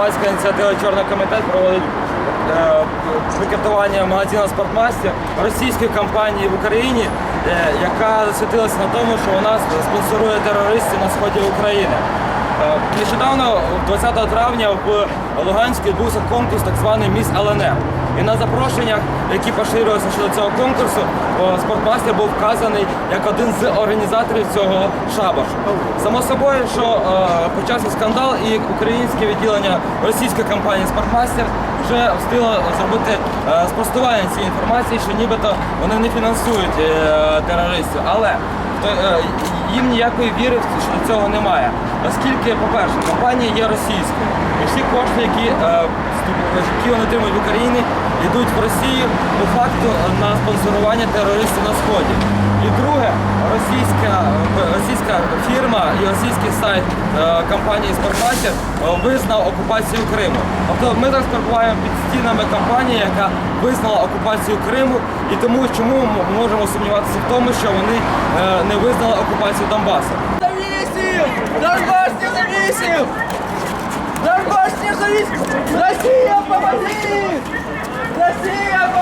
громадська ініціатива Чорний комітет проводить викертування пікетування магазину Спортмастер російської компанії в Україні, е, яка засвітилася на тому, що вона спонсорує терористів на сході України. Е, Нещодавно, 20 травня, в Луганську відбувся конкурс, так званий Міс ЛНР. І на запрошеннях, які поширювалися щодо цього конкурсу, спортмастер був вказаний як один з організаторів цього шабашу. Само собою, що е, почався скандал, і українське відділення російської компанії Спортмастер вже встигло зробити е, спростування цієї інформації, що нібито вони не фінансують е, терористів. Але їм ніякої віри щодо цього немає. Оскільки, по-перше, компанія є російською. І всі кошти, які, е, які вони отримують в Україні, йдуть в Росію по факту на спонсорування терористів на сході. І друге, російська, е, російська фірма і російський сайт е, компанії Спортмастер е, визнав окупацію Криму. Тобто ми зараз перебуваємо під стінами компанії, яка визнала окупацію Криму, і тому чому ми можемо сумніватися в тому, що вони е, не визнали окупацію Донбасу. Донбасс Донбас не независим! Россия, помоги! Росія, помоги!